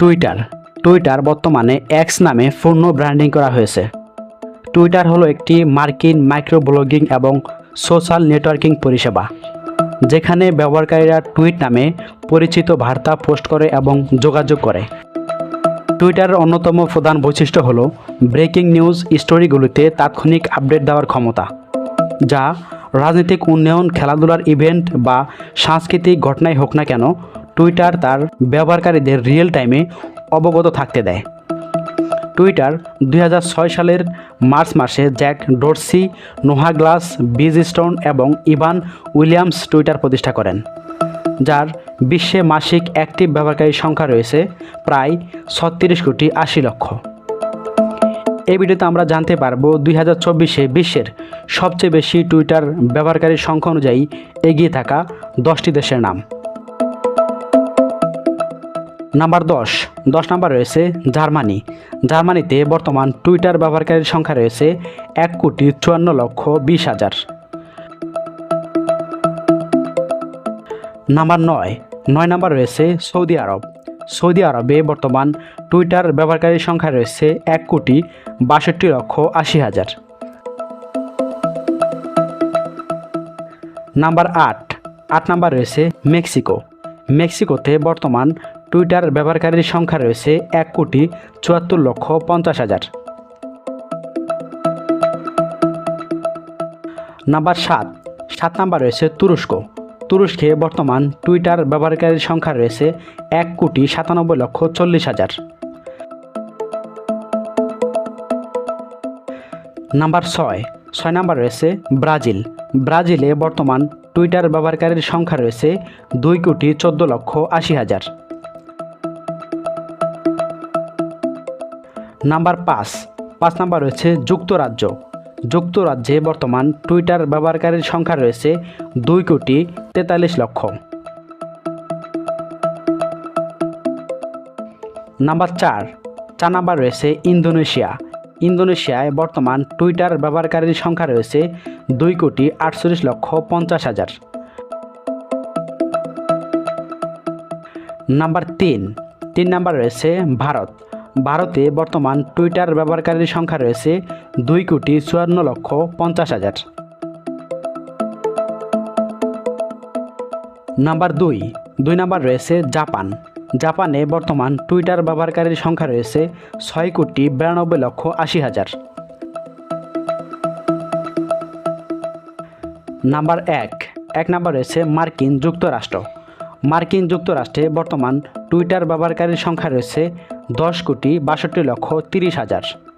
Twitter Twitter বর্তমানে x নামে পূর্ণ ব্র্যান্ডিং করা হয়েছে। টুইটার হলো একটি মার্কিন মাইক্রো ব্লগিং এবং সোশ্যাল নেটওয়ার্কিং পরিষেবা, যেখানে ব্যবহারকারীরা টুইট নামে পরিচিত বার্তা পোস্ট করে এবং যোগাযোগ করে। টুইটারের অন্যতম প্রধান বৈশিষ্ট্য হল ব্রেকিং নিউজ স্টোরিগুলিতে তাৎক্ষণিক আপডেট দেওয়ার ক্ষমতা, যা রাজনৈতিক উন্নয়ন, খেলাধুলার ইভেন্ট বা সাংস্কৃতিক ঘটনাই হোক না কেন টুইটার তার ব্যবহারকারীদের রিয়েল টাইমে অবগত থাকতে দেয়। টুইটার দুই হাজার ছয় সালের মার্চ মাসে Jack Dorsey, Noah Glass, Biz Stone এবং ইভান উইলিয়ামস টুইটার প্রতিষ্ঠা করেন, যার বিশ্বে মাসিক অ্যাক্টিভ ব্যবহারকারীর সংখ্যা রয়েছে প্রায় ছত্রিশ কোটি আশি লক্ষ। এই ভিডিওতে আমরা জানতে পারব দুই হাজার চব্বিশে বিশ্বের সবচেয়ে বেশি টুইটার ব্যবহারকারীর সংখ্যা অনুযায়ী এগিয়ে থাকা দশটি দেশের নাম। নাম্বার দশ। দশ নাম্বার রয়েছে জার্মানি। জার্মানিতে বর্তমান টুইটার ব্যবহারকারীর সংখ্যা রয়েছে এক কোটি চুয়ান্ন লক্ষ বিশ হাজার। নাম্বার নয়। নয় নাম্বার রয়েছে সৌদি আরব। সৌদি আরবে বর্তমান টুইটার ব্যবহারকারীর সংখ্যা রয়েছে এক কোটি বাষট্টি লক্ষ আশি হাজার। নাম্বার আট। আট নাম্বার রয়েছে মেক্সিকো। মেক্সিকোতে বর্তমান টুইটার ব্যবহারকারীর সংখ্যা রয়েছে এক কোটি চুয়াত্তর লক্ষ পঞ্চাশ হাজার। নাম্বার সাত সাত নাম্বার রয়েছে তুরস্ক। তুরস্কে বর্তমান টুইটার ব্যবহারকারীর সংখ্যা রয়েছে এক কোটি সাতানব্বই লক্ষ চল্লিশ হাজার। নাম্বার ছয় ছয় নাম্বার রয়েছে ব্রাজিল। ব্রাজিলে বর্তমান টুইটার ব্যবহারকারীর সংখ্যা রয়েছে দুই কোটি চোদ্দ লক্ষ আশি হাজার। নাম্বার পাঁচ। পাঁচ নাম্বার রয়েছে যুক্তরাজ্য। যুক্তরাজ্যে বর্তমান টুইটার ব্যবহারকারীর সংখ্যা রয়েছে দুই কোটি তেতাল্লিশ লক্ষ। নাম্বার চার। চার নাম্বার রয়েছে ইন্দোনেশিয়া। ইন্দোনেশিয়ায় বর্তমান টুইটার ব্যবহারকারীর সংখ্যা রয়েছে দুই কোটি আটচল্লিশ লক্ষ পঞ্চাশ হাজার। নাম্বার তিন। তিন নাম্বার রয়েছে ভারত। ভারতে বর্তমান টুইটার ব্যবহারকারীর সংখ্যা রয়েছে দুই কোটি চুয়ান্ন লক্ষ পঞ্চাশ হাজার। নাম্বার দুই। দুই নাম্বার রয়েছে জাপান। জাপানে বর্তমান টুইটার ব্যবহারকারীর সংখ্যা রয়েছে ছয় কোটি বিরানব্বই লক্ষ আশি হাজার। নাম্বার এক। এক নাম্বার রয়েছে মার্কিন যুক্তরাষ্ট্র। মার্কিন যুক্তরাষ্ট্রে বর্তমান টুইটার ব্যবহারকারীর সংখ্যা রয়েছে দশ কোটি বাষট্টি লক্ষ তিরিশ হাজার।